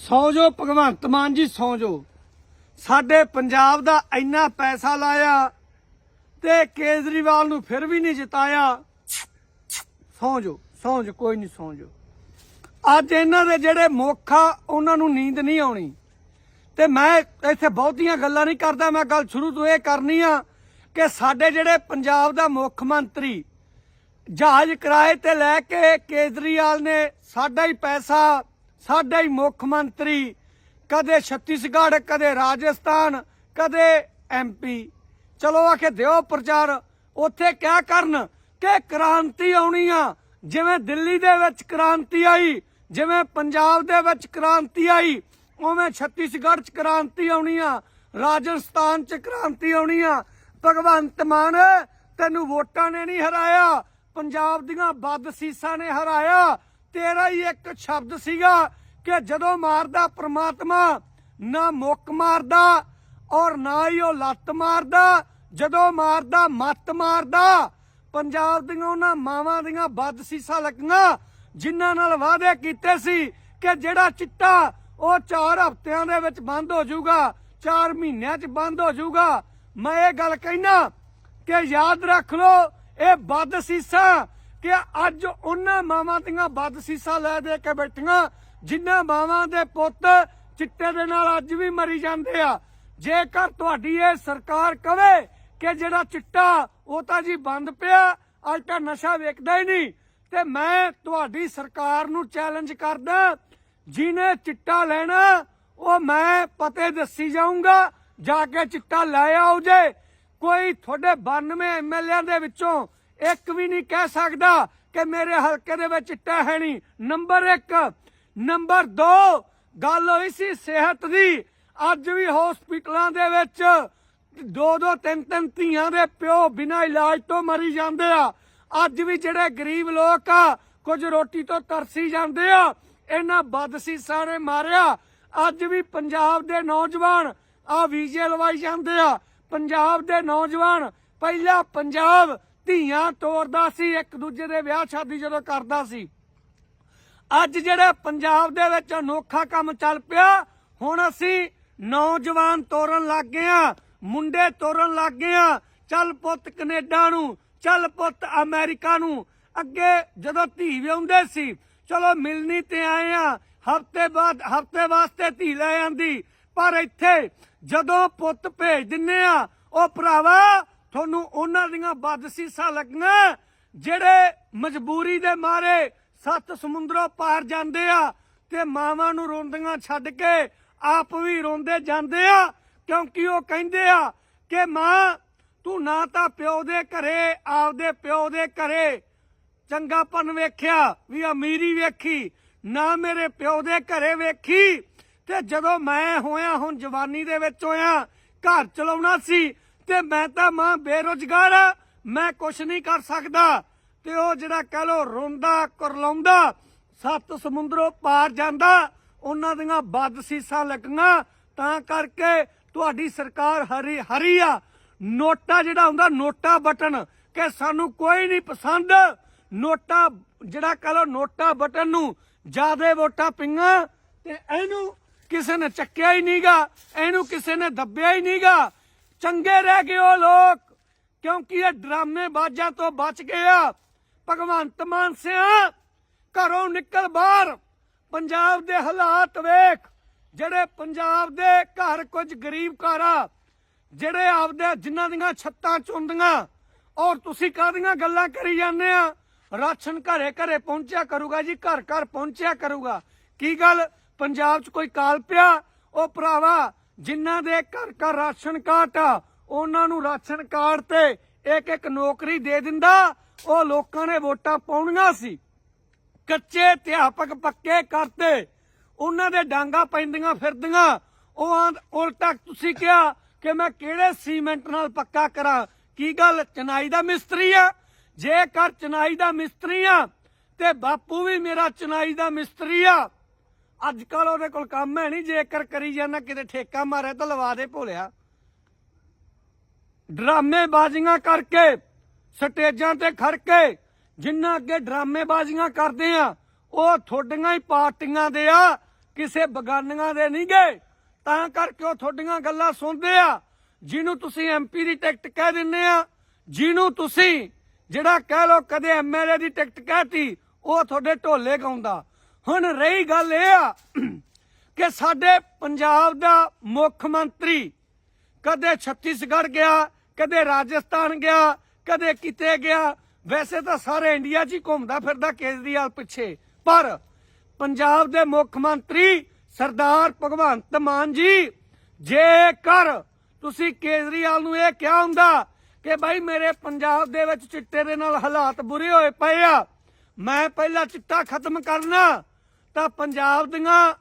ਸੌ ਜੋ ਭਗਵੰਤ ਮਾਨ ਜੀ, ਸੌ ਜੋ ਸਾਡੇ ਪੰਜਾਬ ਦਾ ਇੰਨਾ ਪੈਸਾ ਲਾਇਆ ਤੇ ਕੇਜਰੀਵਾਲ ਨੂੰ ਫਿਰ ਵੀ ਨਹੀਂ ਜਿਤਾਇਆ। ਸੌ ਜੋ ਸੌ ਜੋ ਕੋਈ ਨਹੀਂ ਸੌ ਜੋ ਅੱਜ ਇਹਨਾਂ ਦੇ ਜਿਹੜੇ ਮੁੱਖ ਆ, ਉਹਨਾਂ ਨੂੰ ਨੀਂਦ ਨਹੀਂ ਆਉਣੀ। ਤੇ ਮੈਂ ਇੱਥੇ ਬਹੁਤੀਆਂ ਗੱਲਾਂ ਨਹੀਂ ਕਰਦਾ, ਮੈਂ ਗੱਲ ਸ਼ੁਰੂ ਤੋਂ ਇਹ ਕਰਨੀ ਆ ਕਿ ਸਾਡੇ ਜਿਹੜੇ ਪੰਜਾਬ ਦਾ ਮੁੱਖ ਮੰਤਰੀ ਜਹਾਜ਼ ਕਿਰਾਏ ਤੇ ਲੈ ਕੇ ਕੇਜਰੀਵਾਲ ਨੇ ਸਾਡਾ ਹੀ ਪੈਸਾ ਸਾਡੇ ਹੀ ਮੁੱਖ ਮੰਤਰੀ, ਕਦੇ ਛੱਤੀਸਗੜ੍ਹ, ਕਦੇ ਰਾਜਸਥਾਨ, ਕਦੇ ਐਮਪੀ ਚਲੋ ਆਖੇ ਦਿਓ ਪ੍ਰਚਾਰ, ਉੱਥੇ ਕਿਆ ਕਰਨ ਕਿ ਕ੍ਰਾਂਤੀ ਆਉਣੀ ਆ। ਜਿਵੇਂ ਦਿੱਲੀ ਦੇ ਵਿੱਚ ਕ੍ਰਾਂਤੀ ਆਈ, ਜਿਵੇਂ ਪੰਜਾਬ ਦੇ ਵਿੱਚ ਕ੍ਰਾਂਤੀ ਆਈ, ਉਵੇਂ ਛੱਤੀਸਗੜ੍ਹ 'ਚ ਕ੍ਰਾਂਤੀ ਆਉਣੀ ਆ, ਰਾਜਸਥਾਨ 'ਚ ਕ੍ਰਾਂਤੀ ਆਉਣੀ ਆ। ਭਗਵੰਤ ਮਾਨ, ਤੈਨੂੰ ਵੋਟਾਂ ਨੇ ਨਹੀਂ ਹਰਾਇਆ, ਪੰਜਾਬ ਦੀਆਂ ਬਦਸੀਸਾਂ ਨੇ ਹਰਾਇਆ। ਤੇਰਾ ਹੀ ਇੱਕ ਸ਼ਬਦ ਸੀਗਾ ਕਿ ਜਦੋਂ ਮਾਰਦਾ ਪ੍ਰਮਾਤਮਾ, ਨਾ ਮੁੱਕ ਮਾਰਦਾ ਔਰ ਨਾ ਹੀ ਉਹ ਲੱਤ ਮਾਰਦਾ, ਜਦੋਂ ਮਾਰਦਾ ਮੱਤ ਮਾਰਦਾ। ਪੰਜਾਬ ਦੀਆਂ ਉਹਨਾਂ ਮਾਵਾਂ ਦੀਆਂ ਬਦਸੀਸਾਂ ਲੱਗੀਆਂ, ਜਿਨ੍ਹਾਂ ਨਾਲ ਵਾਅਦੇ ਕੀਤੇ ਸੀ ਕਿ ਜਿਹੜਾ ਚਿੱਟਾ ਉਹ 4 ਹਫ਼ਤਿਆਂ ਦੇ ਵਿੱਚ ਬੰਦ ਹੋ ਜਾਊਗਾ 4 ਮਹੀਨਿਆਂ 'ਚ ਬੰਦ ਹੋ ਜਾਊਗਾ। ਮੈਂ ਇਹ ਗੱਲ ਕਹਿਣਾ ਕਿ ਯਾਦ ਰੱਖ ਲਓ, ਇਹ ਬਦਸ਼ੀਸਾ ਕਿ ਅੱਜ ਉਹਨਾਂ ਮਾਵਾਂ ਦੀਆਂ ਬਦਸੀਸਾ ਲੈ ਦੇ ਕੇ ਬੈਠੀਆਂ, ਜਿਨ੍ਹਾਂ ਮਾਵਾਂ ਦੇ ਪੁੱਤ ਚਿੱਟੇ ਦੇ ਨਾਲ ਅੱਜ ਵੀ ਮਰੀ ਜਾਂਦੇ ਆ। ਜੇਕਰ ਤੁਹਾਡੀ ਇਹ ਸਰਕਾਰ ਕਵੇ ਕਿ ਜਿਹੜਾ ਚਿੱਟਾ ਉਹ ਤਾਂ ਜੀ ਬੰਦ ਪਿਆ, ਅੱਜ ਤਾਂ ਨਸ਼ਾ ਵੇਖਦਾ ਹੀ ਨਹੀਂ। ਤੇ ਮੈਂ ਤੁਹਾਡੀ ਸਰਕਾਰ ਨੂੰ ਚੈਲੰਜ ਕਰਦਾ, ਜਿਹਨੇ ਚਿੱਟਾ ਲੈਣਾ, ਉਹ ਮੈਂ ਪਤੇ ਦੱਸੀ ਜਾਊਂਗਾ, ਜਾ ਕੇ ਚਿੱਟਾ ਲੈ ਆਓ ਜੇ। ਕੋਈ ਤੁਹਾਡੇ 92 ਐਮਐਲਏਆਂ ਦੇ ਵਿੱਚੋਂ ਇੱਕ ਵੀ ਨਹੀਂ ਕਹਿ ਸਕਦਾ ਕਿ ਮੇਰੇ ਹਲਕੇ ਦੇ ਵਿੱਚ ਚਿੱਟਾ ਹੈ ਨਹੀਂ ਨੰਬਰ 1 ਨੰਬਰ 2 ਗੱਲ ਹੋਈ ਸੀ ਸਿਹਤ ਦੀ। ਅੱਜ ਵੀ ਹਸਪੀਟਲਾਂ ਦੇ ਵਿੱਚ ਦੋ ਦੋ ਤਿੰਨ ਤਿੰਨ ਧੀਆਂ ਦੇ ਪਿਓ ਬਿਨਾਂ ਇਲਾਜ ਤੋਂ ਮਰੀ ਜਾਂਦੇ ਆ। ਅੱਜ ਵੀ ਜਿਹੜੇ ਗਰੀਬ ਲੋਕ ਆ, ਕੁਝ ਰੋਟੀ ਤੋਂ ਤਰਸੀ ਜਾਂਦੇ ਆ, ਇਹਨਾਂ ਬਦਸੀਸਾਂ ਨੇ ਮਾਰਿਆ। ਅੱਜ ਵੀ ਪੰਜਾਬ ਦੇ ਨੌਜਵਾਨ ਆ ਵੀਜ਼ੇ ਲਵਾਈ ਜਾਂਦੇ ਆ। ਪੰਜਾਬ ਦੇ ਨੌਜਵਾਨ, ਪਹਿਲਾਂ ਪੰਜਾਬ ਧੀਆਂ ਤੋਰਦਾ ਸੀ, ਇੱਕ ਦੂਜੇ ਦੇ ਵਿਆਹ ਸ਼ਾਦੀ ਜਦੋਂ ਕਰਦਾ ਸੀ। ਅੱਜ ਜਿਹੜੇ ਪੰਜਾਬ ਦੇ ਵਿੱਚ ਅਨੋਖਾ ਕੰਮ ਚੱਲ ਪਿਆ, ਹੁਣ ਅਸੀਂ ਨੌਜਵਾਨ ਤੋਰਨ ਲੱਗ ਗਏ ਆ ਮੁੰਡੇ ਤੋਰਨ ਲੱਗ ਗਏ ਆ ਚੱਲ ਪੁੱਤ ਕੈਨੇਡਾ ਨੂੰ, ਚੱਲ ਪੁੱਤ ਅਮਰੀਕਾ ਨੂੰ। ਅੱਗੇ ਜਦੋਂ ਧੀ ਵਿਆਉਂਦੇ ਸੀ, ਚਲੋ ਮਿਲਣੀ ਤੇ ਆਏ ਆ ਹਫ਼ਤੇ ਬਾਅਦ, ਹਫ਼ਤੇ ਵਾਸਤੇ ਧੀ ਲੈ ਆਂਦੀ। ਪਰ ਇੱਥੇ ਜਦੋਂ ਪੁੱਤ ਭੇਜ ਦਿੰਨੇ ਆ ਉਹ ਭਰਾਵਾ ਤੁਹਾਨੂੰ ਉਹਨਾਂ ਦੀਆਂ ਬਦਸੀਸਾਂ ਲੱਗਣਾ ਜਿਹੜੇ ਮਜਬੂਰੀ ਦੇ ਮਾਰੇ ਸੱਤ ਸਮੁੰਦਰੋਂ ਪਾਰ ਜਾਂਦੇ ਆ ਤੇ ਮਾਵਾਂ ਨੂੰ ਰੋਂਦੀਆਂ ਛੱਡ ਕੇ ਆਪ ਵੀ ਰੋਂਦੇ ਜਾਂਦੇ ਆ, ਕਿਉਂਕਿ ਉਹ ਕਹਿੰਦੇ ਆ ਕਿ ਮਾਂ, ਤੂੰ ਨਾ ਤਾਂ ਪਿਓ ਦੇ ਘਰੇ, ਆਪਦੇ ਪਿਓ ਦੇ ਘਰੇ ਚੰਗਾਪਨ ਵੇਖਿਆ, ਵੀ ਅਮੀਰੀ ਵੇਖੀ, ਨਾ ਮੇਰੇ ਪਿਓ ਦੇ ਘਰੇ ਵੇਖੀ। ਤੇ ਜਦੋਂ ਮੈਂ ਹੋਇਆ ਹੁਣ ਜਵਾਨੀ ਦੇ ਵਿੱਚ ਹੋਇਆ, ਘਰ ਚਲਾਉਣਾ ਸੀ ਤੇ ਮੈਂ ਤਾਂ ਮਾਂ ਬੇਰੋਜ਼ਗਾਰ ਆ। ਮੈਂ ਕੁਛ ਨਹੀਂ ਕਰ ਸਕਦਾ। ਤੇ ਉਹ ਜਿਹੜਾ ਕਹ ਲੋ ਰੋਂਦਾ, ਕਰਲਾਉਂਦਾ, ਸੱਤ ਸਮੁੰਦਰੋਂ ਪਾਰ ਜਾਂਦਾ, ਉਹਨਾਂ ਦੀਆਂ ਬਦਸੀਸਾਂ ਲੱਗੀਆਂ। ਤਾਂ ਕਰਕੇ ਤੁਹਾਡੀ ਸਰਕਾਰ ਹਰੀ ਹਰੀ ਆ। ਨੋਟਾ ਜਿਹੜਾ ਹੁੰਦਾ, ਨੋਟਾ ਬਟਨ, ਕਿ ਸਾਨੂੰ ਕੋਈ ਨਹੀਂ ਪਸੰਦ। ਨੋਟਾ, ਜਿਹੜਾ ਕਹ ਲੋ ਨੋਟਾ ਬਟਨ ਨੂੰ ਜਿਆਦੇ ਵੋਟਾਂ ਪਈਆਂ ਤੇ ਇਹਨੂੰ ਕਿਸੇ ਨੇ ਚੱਕਿਆ ਹੀ ਨਹੀਂਗਾ ਇਹਨੂੰ ਕਿਸੇ ਨੇ ਦੱਬਿਆ ਹੀ ਨਹੀਂਗਾ ਚੰਗੇ ਰਹਿ ਗਏ ਉਹ ਲੋਕ, ਕਿਉਂਕਿ ਇਹ ਡਰਾਮੇ ਬਾਜਾਂ ਤੋਂ ਬਚ ਗਏ ਆ। ਭਗਵੰਤ ਮਾਨ ਸਿਆ, ਘਰੋਂ ਨਿਕਲ ਬਾਹਰ। ਪੰਜਾਬ ਦੇ ਹਾਲਾਤ ਵੇਖ, ਜਿਹੜੇ ਪੰਜਾਬ ਦੇ ਘਰ ਕੁਝ ਗਰੀਬ ਘਰ ਆ, ਜਿਹੜੇ ਆਪਦੇ ਜਿਨ੍ਹਾਂ ਦੀਆਂ ਛੱਤਾਂ ਚੁੰਦੀਆਂ, ਔਰ ਤੁਸੀਂ ਕਾਹਦੀਆਂ ਗੱਲਾਂ ਕਰੀ ਜਾਂਦੇ ਆ? ਰਾਸ਼ਨ ਘਰੇ ਘਰੇ ਪਹੁੰਚਿਆ ਕਰੂਗਾ ਜੀ, ਘਰ ਘਰ ਪਹੁੰਚਿਆ ਕਰੂਗਾ। ਕੀ ਗੱਲ? ਪੰਜਾਬ 'ਚ ਕੋਈ ਕਾਲ ਪਿਆ? ਉਹ ਭਰਾਵਾ ਜਿਨ੍ਹਾਂ ਦੇ ਘਰ ਘਰ ਰਾਸ਼ਨ ਕਾਰਡ ਆ, ਉਹਨਾਂ ਨੂੰ ਰਾਸ਼ਨ ਕਾਰਡ ਤੇ ਇੱਕ ਇੱਕ ਨੌਕਰੀ ਦੇ ਦਿੰਦਾ, ਉਹ ਲੋਕਾਂ ਨੇ ਵੋਟਾਂ ਪਾਉਣੀਆਂ ਸੀ। ਕੱਚੇ ਅਧਿਆਪਕ ਪੱਕੇ ਕਰਤੇ ਉਹਨਾਂ ਦੇ ਡਾਂਗਾ ਪੈਂਦੀਆਂ ਫਿਰਦੀਆਂ। ਉਹ ਉਲਟਾ ਤੁਸੀਂ ਕਿਹਾ ਕਿ ਮੈਂ ਕਿਹੜੇ ਸੀਮੈਂਟ ਨਾਲ ਪੱਕਾ ਕਰਾਂ? ਕੀ ਗੱਲ? ਚਨਾਈ ਦਾ ਮਿਸਤਰੀ ਆ? ਜੇਕਰ ਚਨਾਈ ਦਾ ਮਿਸਤਰੀ ਆ, ਤੇ ਬਾਪੂ ਵੀ ਮੇਰਾ ਚਨਾਈ ਦਾ ਮਿਸਤਰੀ ਆ। ਅੱਜ ਕੱਲ ਉਹਦੇ ਕੋਲ ਕੰਮ ਹੈ ਨਹੀਂ, ਜੇਕਰ ਕਰੀ ਜਾਂਦਾ, ਕਿਤੇ ਠੇਕਾ ਮਾਰੇ ਤਾਂ ਲਵਾ ਦੇ ਭੋਲਿਆ। ਡਰਾਮੇਬਾਜ਼ੀਆਂ ਕਰਕੇ, ਸਟੇਜਾਂ ਤੇ ਖੜ ਕੇ, ਜਿੰਨਾ ਅੱਗੇ ਡਰਾਮੇਬਾਜ਼ੀਆਂ ਕਰਦੇ ਆ, ਉਹ ਥੋਡੀਆਂ ਹੀ ਪਾਰਟੀਆਂ ਦੇ ਆ, ਕਿਸੇ ਬਗਾਨੀਆਂ ਦੇ ਨਹੀਂ ਗਏ ਤਾਂ ਕਰਕੇ ਉਹ ਤੁਹਾਡੀਆਂ ਗੱਲਾਂ ਸੁਣਦੇ ਆ, ਜਿਹਨੂੰ ਤੁਸੀਂ ਐਮਪੀ ਦੀ ਟਿਕਟ ਕਹਿ ਦਿੰਦੇ ਆ, ਜਿਹਨੂੰ ਤੁਸੀਂ ਜਿਹੜਾ ਕਹਿ ਲੋ ਕਦੇ ਐਮਐਲਏ ਦੀ ਟਿਕਟ ਕਹਿਤੀ, ਉਹ ਤੁਹਾਡੇ ਢੋਲੇ ਗਾਉਂਦਾ। ਹੁਣ ਰਹੀ ਗੱਲ ਇਹ ਆ ਕਿ ਸਾਡੇ ਪੰਜਾਬ ਦਾ ਮੁੱਖ ਮੰਤਰੀ ਕਦੇ ਛੱਤੀਸਗੜ੍ਹ ਗਿਆ, ਕਦੇ ਰਾਜਸਥਾਨ ਗਿਆ, ਕਦੇ ਕਿਤੇ ਗਿਆ। ਵੈਸੇ ਤਾਂ ਸਾਰੇ ਇੰਡੀਆ 'ਚ ਹੀ ਘੁੰਮਦਾ ਫਿਰਦਾ ਕੇਜਰੀਵਾਲ ਪਿੱਛੇ। ਪਰ ਪੰਜਾਬ ਦੇ ਮੁੱਖ ਮੰਤਰੀ ਸਰਦਾਰ ਭਗਵੰਤ ਮਾਨ ਜੀ, ਜੇਕਰ ਤੁਸੀਂ ਕੇਜਰੀਵਾਲ ਨੂੰ ਇਹ ਕਿਹਾ ਹੁੰਦਾ ਕਿ ਭਾਈ ਮੇਰੇ ਪੰਜਾਬ ਦੇ ਵਿੱਚ ਚਿੱਟੇ ਦੇ ਨਾਲ ਹਾਲਾਤ ਬੁਰੇ ਹੋਏ ਪਏ ਆ, ਮੈਂ ਪਹਿਲਾਂ ਚਿੱਟਾ ਖਤਮ ਕਰਨਾ। ਤਾਂ ਪੰਜਾਬ ਦੀਆਂ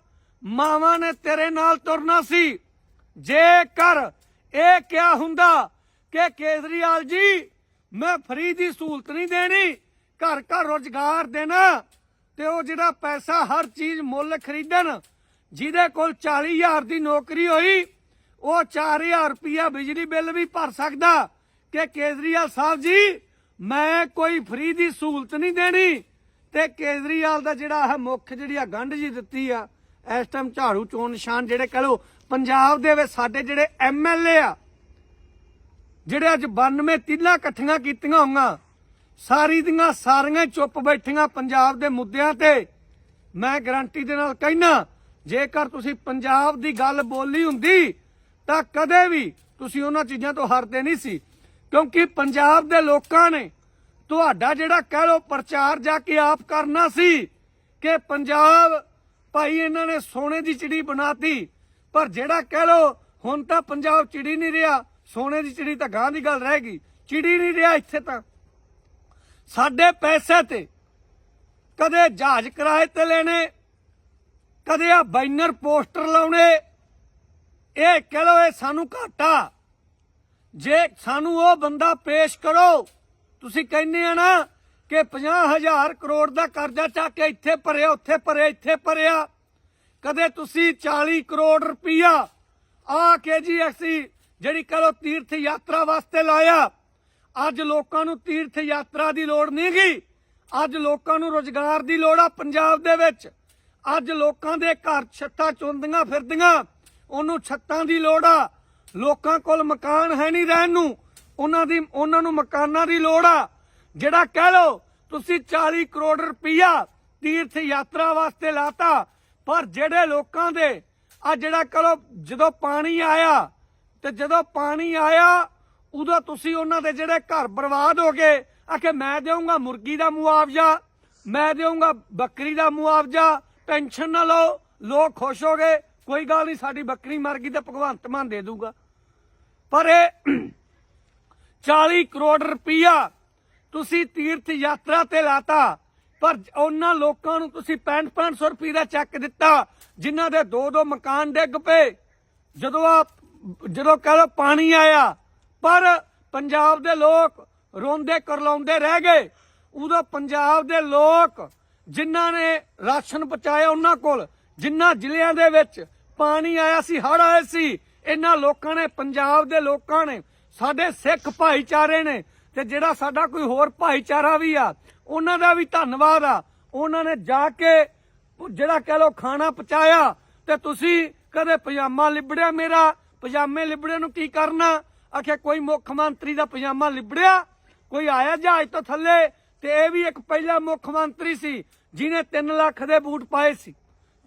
ਮਾਵਾਂ ਨੇ ਤੇਰੇ ਨਾਲ ਤੁਰਨਾ ਸੀ। ਜੇਕਰ ਇਹ ਕਿਹਾ ਹੁੰਦਾ ਕਿ ਕੇਜਰੀਵਾਲ ਜੀ, ਮੈਂ ਫਰੀ ਦੀ ਸਹੂਲਤ ਨਹੀਂ ਦੇਣੀ ਘਰ ਘਰ ਰੋਜ਼ਗਾਰ ਦੇਣਾ ਤੇ ਉਹ ਜਿਹੜਾ ਪੈਸਾ ਹਰ ਚੀਜ਼ ਮੁੱਲ ਖਰੀਦਣ, ਜਿਹਦੇ ਕੋਲ 40000 ਦੀ ਨੌਕਰੀ ਹੋਈ, ਉਹ 4000 ਰੁਪਇਆ ਬਿਜਲੀ ਬਿੱਲ ਵੀ ਭਰ ਸਕਦਾ ਕਿ ਕੇਜਰੀਵਾਲ ਸਾਹਿਬ ਜੀ, ਮੈਂ ਕੋਈ ਫਰੀ ਦੀ ਸਹੂਲਤ ਨਹੀਂ ਦੇਣੀ। ਤੇ ਕੇਜਰੀਵਾਲ ਦਾ ਜਿਹੜਾ ਹੈ ਮੁੱਖ ਜਿਹੜੀ ਆ ਗੰਢ ਜੀ ਦਿੱਤੀ ਆ, ਇਸ ਟਾਈਮ ਝਾੜੂ ਚੋਣ ਨਿਸ਼ਾਨ ਜਿਹੜੇ ਕਹ ਲੋ ਪੰਜਾਬ ਦੇ ਵਿੱਚ ਸਾਡੇ ਜਿਹੜੇ ਐਮਐਲਏ ਆ, ਜਿਹੜੇ ਅੱਜ 92 ਤਿੱਲਾ ਇਕੱਠੀਆਂ ਕੀਤੀਆਂ ਹੋਈਆਂ, ਸਾਰੀ ਦੀਆਂ ਸਾਰੀਆਂ ਹੀ ਚੁੱਪ ਬੈਠੀਆਂ ਪੰਜਾਬ ਦੇ ਮੁੱਦਿਆਂ ਤੇ, ਮੈਂ ਗਰੰਟੀ ਦੇ ਨਾਲ ਕਹਿਣਾ ਜੇਕਰ ਤੁਸੀਂ ਪੰਜਾਬ ਦੀ ਗੱਲ ਬੋਲੀ ਹੁੰਦੀ, ਤਾਂ ਕਦੇ ਵੀ ਤੁਸੀਂ ਉਹਨਾਂ ਚੀਜ਼ਾਂ ਤੋਂ ਹਰਦੇ ਨਹੀਂ ਸੀ, ਕਿਉਂਕਿ ਪੰਜਾਬ ਦੇ ਲੋਕਾਂ ਨੇ ਤੁਹਾਡਾ ਜਿਹੜਾ ਕਹਿ ਲੋ ਪ੍ਰਚਾਰ ਜਾ ਕੇ ਆਪ ਕਰਨਾ ਸੀ ਕਿ ਪੰਜਾਬ ਭਾਈ ਇਹਨਾਂ ਨੇ ਸੋਨੇ ਦੀ ਚਿੜੀ ਬਣਾਤੀ, ਪਰ ਜਿਹੜਾ ਕਹਿ ਲੋ ਹੁਣ ਤਾਂ ਪੰਜਾਬ ਚਿੜੀ ਨਹੀਂ ਰਿਹਾ, ਸੋਨੇ ਦੀ ਚਿੜੀ ਤਾਂ ਗਾਂ ਦੀ ਗੱਲ ਰਹਿ ਗਈ, ਚਿੜੀ ਨਹੀਂ ਰਿਹਾ ਇੱਥੇ ਤਾਂ। ਸਾਡੇ ਪੈਸੇ ਤੇ ਕਦੇ ਜਹਾਜ਼ ਕਿਰਾਏ ਤੇ ਲੈਣੇ, ਕਦੇ ਆ ਬੈਨਰ ਪੋਸਟਰ ਲਾਉਣੇ, ਇਹ ਕਹਿ ਲੋ ਇਹ ਸਾਨੂੰ ਘਾਟਾ। ਜੇ ਸਾਨੂੰ ਉਹ ਬੰਦਾ ਪੇਸ਼ ਕਰੋ ਤੁਸੀਂ ਕਹਿੰਦੇ ਆ ਨਾ ਕਿ 50000 ਕਰੋੜ ਦਾ ਕਰਜ਼ਾ ਚੱਕ ਕੇ ਇੱਥੇ ਭਰਿਆ, ਉੱਥੇ ਭਰਿਆ, ਇੱਥੇ ਭਰਿਆ। ਕਦੇ ਤੁਸੀਂ 40 ਕਰੋੜ ਰੁਪਈਆ ਆ ਕੇ ਜੀ ਅਸੀਂ ਜਿਹੜੀ ਕਰੋ ਤੀਰਥ ਯਾਤਰਾ ਵਾਸਤੇ ਲਾਇਆ, ਅੱਜ ਲੋਕਾਂ ਨੂੰ ਤੀਰਥ ਯਾਤਰਾ ਦੀ ਲੋੜ ਨਹੀਂ ਗਈ ਅੱਜ ਲੋਕਾਂ ਨੂੰ ਰੋਜ਼ਗਾਰ ਦੀ ਲੋੜ ਆ ਪੰਜਾਬ ਦੇ ਵਿੱਚ। ਅੱਜ ਲੋਕਾਂ ਦੇ ਘਰ ਛੱਤਾਂ ਚੁੰਦੀਆਂ ਫਿਰਦੀਆਂ, ਉਹਨੂੰ ਛੱਤਾਂ ਦੀ ਲੋੜ ਆ। ਲੋਕਾਂ ਕੋਲ ਮਕਾਨ ਹੈ ਨਹੀਂ ਰਹਿਣ ਨੂੰ। ਉਹਨਾਂ ਦੀ, ਉਹਨਾਂ ਨੂੰ ਮਕਾਨਾਂ ਦੀ ਲੋੜ ਆ। ਜਿਹੜਾ ਕਹਿ ਲੋ ਤੁਸੀਂ 40 ਕਰੋੜ ਰੁਪਈਆ ਤੀਰਥ ਯਾਤਰਾ ਵਾਸਤੇ ਲਾਤਾ, ਪਰ ਜਿਹੜੇ ਲੋਕਾਂ ਦੇ, ਆ ਜਿਹੜਾ ਕਹੋ ਜਦੋਂ ਪਾਣੀ ਆਇਆ, ਤੇ ਜਦੋਂ ਪਾਣੀ ਆਇਆ, ਉਦੋਂ ਤੁਸੀਂ ਉਹਨਾਂ ਦੇ ਜਿਹੜੇ ਘਰ ਬਰਬਾਦ ਹੋ ਗਏ। ਆਖੇ, ਮੈਂ ਦੇਵਾਂਗਾ ਮੁਰਗੀ ਦਾ ਮੁਆਵਜ਼ਾ, ਮੈਂ ਦੇਵਾਂਗਾ ਬੱਕਰੀ ਦਾ ਮੁਆਵਜ਼ਾ, ਟੈਨਸ਼ਨ ਨਾ ਲਓ, ਲੋਕ ਖੁਸ਼ ਹੋ ਗਏ। ਕੋਈ ਗੱਲ ਨਹੀਂ, ਸਾਡੀ ਬੱਕਰੀ ਮਰ ਗਈ ਤੇ ਭਗਵੰਤ ਮਾਨ ਦੇ ਦੂਗਾ। ਪਰ ਇਹ 40 ਕਰੋੜ ਰੁਪਈਆ ਤੁਸੀਂ ਤੀਰਥ ਯਾਤਰਾ ਤੇ ਲਾਤਾ। ਪਰ ਉਹਨਾਂ ਲੋਕਾਂ ਨੂੰ ਤੁਸੀਂ 65-500 ਰੁਪਏ ਦਾ ਚੈੱਕ ਦਿੱਤਾ, ਜਿਨ੍ਹਾਂ ਦੇ ਦੋ ਦੋ ਮਕਾਨ ਡਿੱਗ ਪਏ। ਜਦੋਂ ਆ ਜਦੋਂ ਕਹ ਲੋ ਪਾਣੀ ਆਇਆ, ਪਰ ਪੰਜਾਬ ਦੇ ਲੋਕ ਰੋਂਦੇ ਕਰਲਾਉਂਦੇ ਰਹਿ ਗਏ। ਉਦੋਂ ਪੰਜਾਬ ਦੇ ਲੋਕ ਜਿਨ੍ਹਾਂ ਨੇ ਰਾਸ਼ਨ ਪਹੁੰਚਾਇਆ ਉਹਨਾਂ ਕੋਲ, ਜਿਨ੍ਹਾਂ ਜ਼ਿਲ੍ਹਿਆਂ ਦੇ ਵਿੱਚ ਪਾਣੀ ਆਇਆ ਸੀ ਹੜ ਆਏ ਸੀ, ਇਹਨਾਂ ਲੋਕਾਂ ਨੇ, ਪੰਜਾਬ ਦੇ ਲੋਕਾਂ ਨੇ ਸਾਡੇ ਸਿੱਖ ਭਾਈਚਾਰੇ ਨੇ ਤੇ ਜਿਹੜਾ ਸਾਡਾ ਕੋਈ ਹੋਰ ਭਾਈਚਾਰਾ ਵੀ ਆ, ਉਹਨਾਂ ਦਾ ਵੀ ਧੰਨਵਾਦ ਆ। ਉਹਨਾਂ ਨੇ ਜਾ ਕੇ ਜਿਹੜਾ ਕਹਿ ਲੋ ਖਾਣਾ ਪਚਾਇਆ ਤੇ ਤੁਸੀਂ ਕਦੇ ਪਜਾਮਾ ਲਿਬੜਿਆ ਮੇਰਾ? ਪਜਾਮੇ ਲਿਬੜੇ ਨੂੰ ਕੀ ਕਰਨਾ? ਆਖੇ ਕੋਈ ਮੁੱਖ ਮੰਤਰੀ ਦਾ ਪਜਾਮਾ ਲਿਬੜਿਆ? ਕੋਈ ਆਇਆ ਜਹਾਜ਼ ਤੋਂ ਥੱਲੇ? ਤੇ ਇਹ ਵੀ ਇੱਕ ਪਹਿਲਾ ਮੁੱਖ ਮੰਤਰੀ ਸੀ, ਜਿਹਨੇ 3 ਲੱਖ ਦੇ ਬੂਟ ਪਾਏ ਸੀ।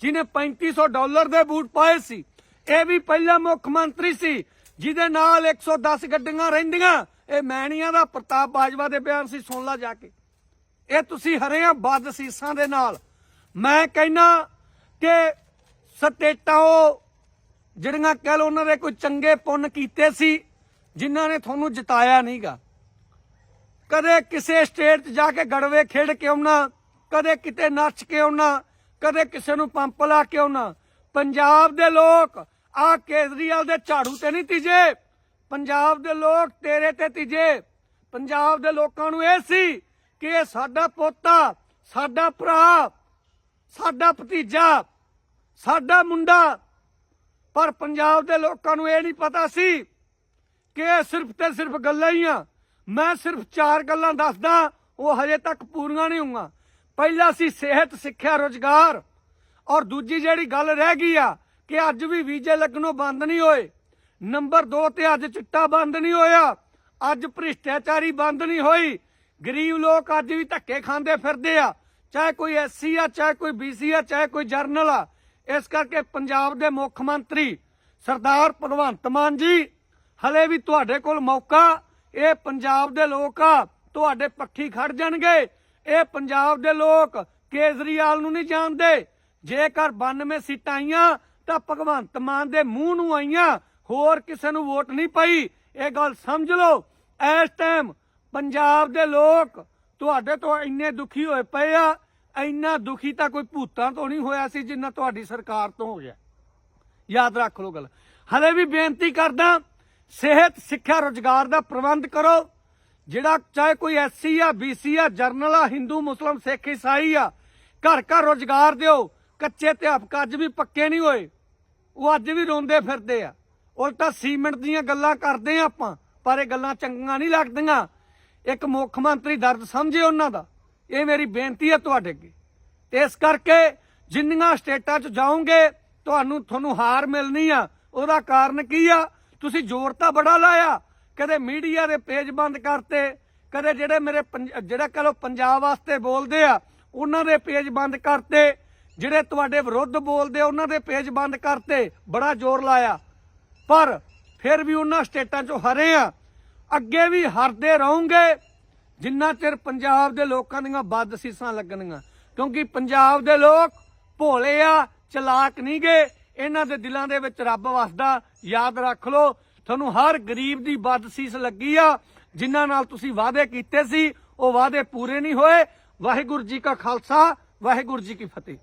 ਜਿਹਨੇ 3500 ਡਾਲਰ ਦੇ ਬੂਟ ਪਾਏ ਸੀ। ਇਹ ਵੀ ਪਹਿਲਾ ਮੁੱਖ ਮੰਤਰੀ ਸੀ ਜਿਹਦੇ ਨਾਲ 110 ਗੱਡੀਆਂ ਰਹਿੰਦੀਆਂ। ਇਹ ਮੈਣੀਆਂ ਦਾ ਪ੍ਰਤਾਪ ਬਾਜਵਾ ਦੇ ਬਿਆਨ ਸੀ, ਸੁਣ ਲਾ ਜਾ ਕੇ। ਇਹ ਤੁਸੀਂ ਹਰਿਆਂ ਬਦ ਸੀਸਾਂ ਦੇ ਨਾਲ। ਮੈਂ ਕਹਿਣਾ ਕਿ ਸਟੇਟਾਂ ਉਹ ਜਿਹੜੀਆਂ ਕਹਿ ਲਓ ਉਹਨਾਂ ਦੇ ਕੋਈ ਚੰਗੇ ਪੁੰਨ ਕੀਤੇ ਸੀ, ਜਿਨ੍ਹਾਂ ਨੇ ਤੁਹਾਨੂੰ ਜਿਤਾਇਆ ਨਹੀਂਗਾ। ਕਦੇ ਕਿਸੇ ਸਟੇਟ 'ਚ ਜਾ ਕੇ ਗੜਵੇ ਖੇਡ ਕੇ ਆਉਣਾ, ਕਦੇ ਕਿਤੇ ਨੱਚ ਕੇ ਆਉਣਾ, ਕਦੇ ਕਿਸੇ ਨੂੰ ਪੰਪ ਲਾ ਕੇ ਆਉਣਾ। ਪੰਜਾਬ ਦੇ ਲੋਕ ਆ ਕੇਜਰੀਵਾਲ ਦੇ ਝਾੜੂ ਤੇ ਨਹੀਂ ਤੀਜੇ। ਪੰਜਾਬ ਦੇ ਲੋਕ ਤੇਰੇ ਤੇ ਤੀਜੇ। ਪੰਜਾਬ ਦੇ ਲੋਕਾਂ ਨੂੰ ਇਹ ਸੀ ਕਿ ਇਹ ਸਾਡਾ ਪੋਤਾ, ਸਾਡਾ ਭਰਾ, ਸਾਡਾ ਭਤੀਜਾ, ਸਾਡਾ ਮੁੰਡਾ। ਪਰ ਪੰਜਾਬ ਦੇ ਲੋਕਾਂ ਨੂੰ ਇਹ ਨਹੀਂ ਪਤਾ ਸੀ ਕਿ ਇਹ ਸਿਰਫ ਤੇ ਸਿਰਫ ਗੱਲਾਂ ਹੀ ਆ। ਮੈਂ ਸਿਰਫ ਚਾਰ ਗੱਲਾਂ ਦੱਸਦਾ, ਉਹ ਹਜੇ ਤੱਕ ਪੂਰੀਆਂ ਨਹੀਂ ਹੋਈਆਂ। ਪਹਿਲਾ ਸੀ ਸਿਹਤ, ਸਿੱਖਿਆ, ਰੋਜ਼ਗਾਰ। ਔਰ ਦੂਜੀ ਜਿਹੜੀ ਗੱਲ ਰਹਿ ਗਈ ਆ ਕਿ ਅੱਜ ਵੀ ਵੀਜ਼ੇ ਲੱਗਣੋਂ ਬੰਦ ਨਹੀਂ ਹੋਏ। ਨੰਬਰ 2 ਤੇ ਅੱਜ ਚਿੱਟਾ ਬੰਦ ਨਹੀਂ ਹੋਇਆ। ਅੱਜ ਭ੍ਰਿਸ਼ਟਾਚਾਰੀ ਬੰਦ ਨਹੀਂ ਹੋਈ। ਗਰੀਬ ਲੋਕ ਅੱਜ ਵੀ ਧੱਕੇ ਖਾਂਦੇ ਫਿਰਦੇ ਆ। ਚਾਹੇ ਕੋਈ ਐਸਸੀ ਆ, ਚਾਹੇ ਕੋਈ ਬੀਸੀ ਆ, ਚਾਹੇ ਕੋਈ ਜਰਨਲ ਆ। ਇਸ ਕਰਕੇ ਪੰਜਾਬ ਦੇ ਮੁੱਖ ਮੰਤਰੀ ਸਰਦਾਰ ਭਗਵੰਤ ਮਾਨ ਜੀ, ਹਲੇ ਵੀ ਤੁਹਾਡੇ ਕੋਲ ਮੌਕਾ। ਇਹ ਪੰਜਾਬ ਦੇ ਲੋਕ ਆ, ਤੁਹਾਡੇ ਪੱਖੀ ਖੜ ਜਾਣਗੇ। ਇਹ ਪੰਜਾਬ ਦੇ ਲੋਕ ਕੇਜਰੀਵਾਲ ਨੂੰ ਨਹੀਂ ਜਾਣਦੇ। ਜੇਕਰ 92 ਸੀਟਾਂ ਆਈਆਂ ਤਾਂ ਭਗਵੰਤ ਮਾਨ ਦੇ ਮੂੰਹ ਨੂੰ ਆਈਆਂ। ਹੋਰ ਕਿਸੇ ਨੂੰ ਵੋਟ ਨਹੀਂ ਪਈ। ਇਹ ਗੱਲ ਸਮਝ ਲਓ। ਇਸ ਟਾਈਮ ਪੰਜਾਬ ਦੇ ਲੋਕ ਤੁਹਾਡੇ ਤੋਂ ਇੰਨੇ ਦੁਖੀ ਹੋਏ ਪਏ ਆ। ਇੰਨਾ ਦੁਖੀ ਤਾਂ ਕੋਈ ਭੂਤਾਂ ਤੋਂ ਨਹੀਂ ਹੋਇਆ ਸੀ ਜਿੰਨਾ ਤੁਹਾਡੀ ਸਰਕਾਰ ਤੋਂ ਹੋ ਗਿਆ। ਯਾਦ ਰੱਖ ਲਓ ਗੱਲ। ਹਲੇ ਵੀ ਬੇਨਤੀ ਕਰਦਾ, ਸਿਹਤ, ਸਿੱਖਿਆ, ਰੋਜ਼ਗਾਰ ਦਾ ਪ੍ਰਬੰਧ ਕਰੋ। ਜਿਹੜਾ ਚਾਹੇ ਕੋਈ ਐਸਸੀ ਆ, ਬੀਸੀ ਆ ਜਰਨਲ ਆ, ਹਿੰਦੂ, ਮੁਸਲਮ, ਸਿੱਖ, ਈਸਾਈ ਆ, ਘਰ ਘਰ ਰੋਜ਼ਗਾਰ ਦਿਓ। ਕੱਚੇ ਅਧਿਆਪਕ ਅੱਜ ਵੀ ਪੱਕੇ ਨਹੀਂ ਹੋਏ। ਉਹ ਅੱਜ ਵੀ ਰੋਂਦੇ ਫਿਰਦੇ ਆ। ਉਲਟਾ ਸੀਮੈਂਟ ਦੀਆਂ ਗੱਲਾਂ ਕਰਦੇ ਆ ਆਪਾਂ, ਪਰ ਇਹ ਗੱਲਾਂ ਚੰਗੀਆਂ ਨਹੀਂ ਲੱਗਦੀਆਂ। ਇੱਕ ਮੁੱਖ ਮੰਤਰੀ ਦਰਦ ਸਮਝੇ ਉਹਨਾਂ ਦਾ। ਇਹ ਮੇਰੀ ਬੇਨਤੀ ਹੈ ਤੁਹਾਡੇ ਅੱਗੇ। ਤੇ ਇਸ ਕਰਕੇ ਜਿੰਨੀਆਂ ਸਟੇਟਾਂ 'ਚ ਜਾਓਗੇ, ਤੁਹਾਨੂੰ ਤੁਹਾਨੂੰ ਹਾਰ ਮਿਲਣੀ ਆ। ਉਹਦਾ ਕਾਰਨ ਕੀ ਆ? ਤੁਸੀਂ ਜ਼ੋਰ ਤਾਂ ਬੜਾ ਲਾਇਆ। ਕਦੇ ਮੀਡੀਆ ਦੇ ਪੇਜ ਬੰਦ ਕਰਤੇ, ਕਦੇ ਜਿਹੜੇ ਮੇਰੇ ਪੰਜ- ਜਿਹੜਾ ਕਹ ਲੋ ਪੰਜਾਬ ਵਾਸਤੇ ਬੋਲਦੇ ਆ, ਉਹਨਾਂ ਦੇ ਪੇਜ ਬੰਦ ਕਰਤੇ। ਜਿਹੜੇ ਤੁਹਾਡੇ ਵਿਰੁੱਧ ਬੋਲਦੇ, ਉਹਨਾਂ ਦੇ ਪੇਜ ਬੰਦ ਕਰਤੇ, ਬੜਾ ਜ਼ੋਰ ਲਾਇਆ। ਪਰ ਫਿਰ ਵੀ ਉਹਨਾਂ ਸਟੇਟਾਂ 'ਚੋਂ ਹਰੇ ਆ। ਅੱਗੇ ਵੀ ਹਰਦੇ ਰਹੋਗੇ, ਜਿੰਨਾ ਚਿਰ ਪੰਜਾਬ ਦੇ ਲੋਕਾਂ ਦੀਆਂ ਬਦਸ਼ੀਸਾਂ ਸੀਸਾਂ ਲੱਗਣਗੀਆਂ। ਕਿਉਂਕਿ ਪੰਜਾਬ ਦੇ ਲੋਕ ਭੋਲੇ ਆ, ਚਲਾਕ ਨਹੀਂ ਗਏ ਇਹਨਾਂ ਦੇ ਦਿਲਾਂ ਦੇ ਵਿੱਚ ਰੱਬ ਵਸਦਾ, ਯਾਦ ਰੱਖ ਲਓ, ਤੁਹਾਨੂੰ ਹਰ ਗਰੀਬ ਦੀ ਬਦਸ਼ੀਸ ਲੱਗੀ ਆ। ਜਿਨ੍ਹਾਂ ਨਾਲ ਤੁਸੀਂ ਵਾਅਦੇ ਕੀਤੇ ਸੀ, ਉਹ ਵਾਅਦੇ ਪੂਰੇ ਨਹੀਂ ਹੋਏ। ਵਾਹਿਗੁਰੂ ਜੀ ਕਾ ਖਾਲਸਾ, ਵਾਹਿਗੁਰੂ ਜੀ ਕੀ ਫਤਿਹ।